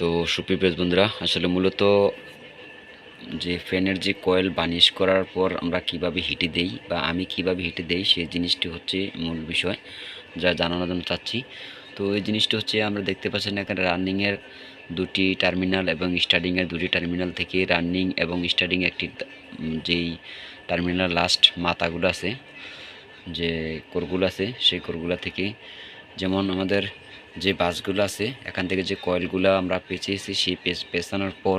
তো সুপ্রিয় বন্ধুরা, আসলে মূলত যে ফ্যানের যে কয়েল বানিশ করার পর আমরা কীভাবে হিটে দেই বা আমি কীভাবে হিটে দেই সেই জিনিসটি হচ্ছে মূল বিষয় যা জানানোর জন্য চাচ্ছি। তো এই জিনিসটি হচ্ছে আমরা দেখতে পাচ্ছেন এখানে রানিংয়ের দুটি টার্মিনাল এবং স্টার্টিংয়ের দুটি টার্মিনাল থেকে রানিং এবং স্টার্টিং একটি যেই টার্মিনাল লাস্ট মাথাগুলো আছে, যে কোরগুলো আছে, সেই কোরগুলো থেকে যেমন আমাদের যে বাসগুলো আছে, এখান থেকে যে কয়েলগুলো আমরা পেঁচিয়েছি, সেই পেচ- পেঁচানোর পর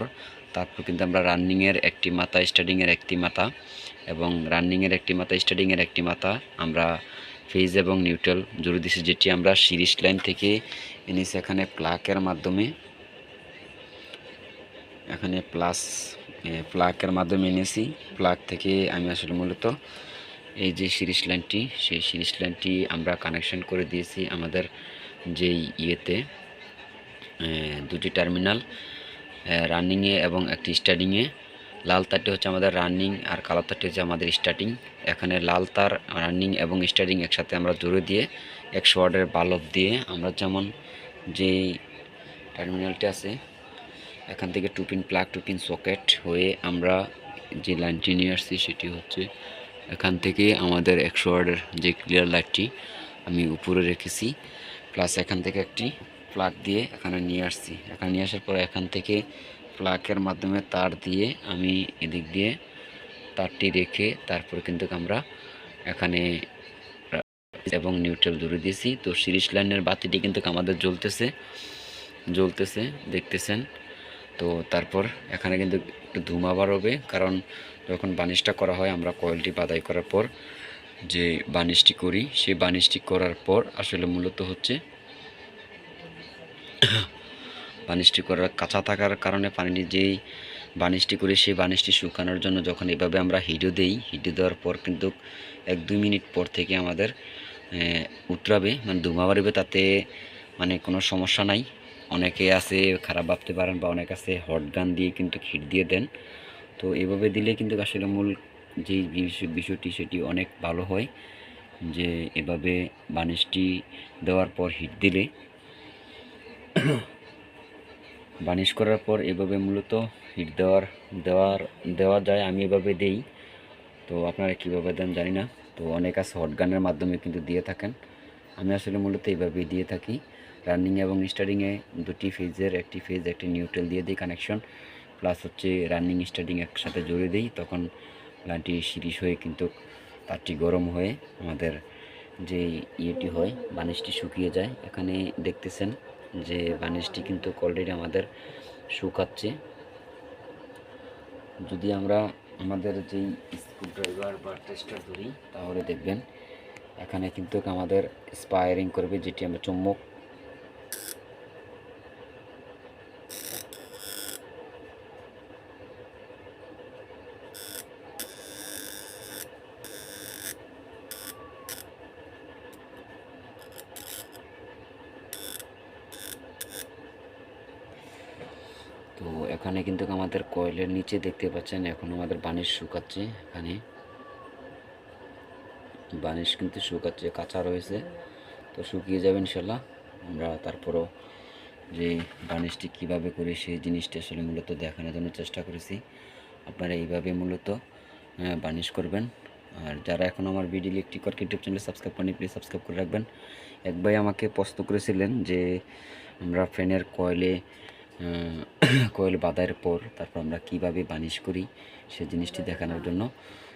তারপর কিন্তু আমরা রানিংয়ের একটি মাথা, স্টার্টিংয়ের একটি মাথা এবং রানিংয়ের একটি মাথা, স্টার্টিংয়ের একটি মাথা আমরা ফেজ এবং নিউট্রাল জুড়ে দিছি যেটি আমরা সিরিজ লাইন থেকে এনেছি এখানে প্লাকের মাধ্যমে। এখানে প্লাস প্লাকের মাধ্যমে এনেছি। প্লাক থেকে আমি আসলে মূলত এই যে সিরিজ লাইনটি, সেই সিরিজ লাইনটি আমরা কানেকশন করে দিয়েছি আমাদের যেই ইয়েতে দুটি টার্মিনাল রানিংয়ে এবং একটি স্টার্টিংয়ে লাল তারটি হচ্ছে আমাদের রানিং আর কালো তারটি হচ্ছে আমাদের স্টার্টিং এখানে লাল তার রানিং এবং স্টার্টিং একসাথে আমরা জুড়ে দিয়ে একশো ওয়ার্ডের বাল্ব দিয়ে আমরা যেমন যেই টার্মিনালটি আছে, এখান থেকে টুপিন প্লাগ টুপিন সকেট হয়ে আমরা যে লাইনটি নিয়ে আসছি সেটি হচ্ছে এখান থেকে আমাদের একশো ওয়ার্ডের যে ক্লিয়ার লাইটটি আমি উপরে রেখেছি প্লাস এখান থেকে একটি প্লাগ দিয়ে এখানে নিয়ে আসছি। এখানে নিয়ে আসার পর এখান থেকে প্লাগের মাধ্যমে তার দিয়ে আমি এদিক দিয়ে তারটি রেখে তারপর কিন্তু আমরা এখানে এবং নিউট্রাল জুড়ে দিয়েছি। তো সিরিজ লাইনের বাতিটি কিন্তু আমাদের জ্বলতেছে জ্বলতেছে, দেখতেছেন। তো তারপর এখানে কিন্তু একটু ধুমা বার হবে কারণ যখন বানিশটা করা হয়, আমরা কয়েলটি বাদাই করার পর যে বানিশটি করি, সেই বানিশটি করার পর আসলে মূলত হচ্ছে বানিশটি করার কাঁচা থাকার কারণে পানিটি যেই বানিশটি করি, সেই বানিশটি শুকানোর জন্য যখন এভাবে আমরা হিটও দেই, হিটে দেওয়ার পর কিন্তু এক দুই মিনিট পর থেকে আমাদের উতরাবে মানে ধুমা বাড়বে, তাতে মানে কোনো সমস্যা নাই। অনেকে আছে, খারাপ ভাবতে পারেন বা অনেক আছে, হট গান দিয়ে কিন্তু হিট দিয়ে দেন। তো এভাবে দিলে কিন্তু আসলে মূল যে বিষয়- বিষয়টি সেটি অনেক ভালো হয় যে এভাবে বানিশটি দেওয়ার পর হিট দিলে বানিশ করার পর এভাবে মূলত হিট দেওয়ার দেওয়ার, দেওয়া যায়, আমি এভাবে দেই। তো আপনারা কীভাবে দেন জানি না। তো অনেক আছে হট গানের মাধ্যমে কিন্তু দিয়ে থাকেন। আমি আসলে মূলত এইভাবেই দিয়ে থাকি। রানিং এবং স্টার্টিংয়ে দুটি ফেজের একটি ফেজ একটি নিউট্রাল দিয়ে দিই কানেকশন প্লাস হচ্ছে রানিং স্টার্টিং একসাথে জুড়ে দিই, তখন লাইনটি সিরিজ হয়ে কিন্তু তারটি গরম হয়ে আমাদের যে ইয়েটি হয়, বানিশটি শুকিয়ে যায়। এখানে দেখতেছেন যে বানিশটি কিন্তু অলরেডি আমাদের শুকাচ্ছে। যদি আমরা আমাদের যেই স্ক্রুড্রাইভার বা টেস্টার ধরি, তাহলে দেখবেন এখানে কিন্তু আমাদের স্পায়ারিং করবে, যেটি আমরা চুম্বক তো এখানে কিন্তু আমাদের কয়েলের নিচে দেখতে পাচ্ছেন, এখন আমাদের বানিশ শুকাচ্ছে এখানে। বানিশ কিন্তু শুকাচ্ছে, কাঁচা রয়েছে। তো শুকিয়ে যাবে ইনশাল্লাহ। আমরা তারপরও যে বানিশটি কীভাবে করি সেই জিনিসটি আসলে মূলত দেখানোর জন্য চেষ্টা করেছি। আপনারা এইভাবে মূলত বানিশ করবেন। আর যারা এখন আমার video electric YouTube channel subscribe করেনি প্লিজ সাবস্ক্রাইব করে রাখবেন। এক ভাই আমাকে প্রশ্ন করেছিলেন যে, আমরা ফ্যানের কয়েলে কয়েল বাঁধার পর তারপর আমরা কীভাবে বানিশ করি সেই জিনিসটি দেখানোর জন্য।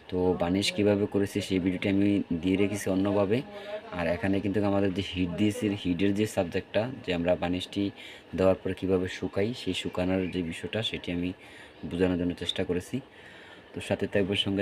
তো বানিশ কীভাবে করেছি সেই ভিডিওটি আমি দিয়ে রেখেছি অন্যভাবে। আর এখানে কিন্তু আমাদের যে হিট দিয়েছি হিটের যে সাবজেক্টটা যে আমরা বানিশটি দেওয়ার পর কীভাবে শুকাই, সেই শুকানোর যে বিষয়টা, সেটি আমি বোঝানোর জন্য চেষ্টা করেছি। তো সাথে থাকবে সঙ্গে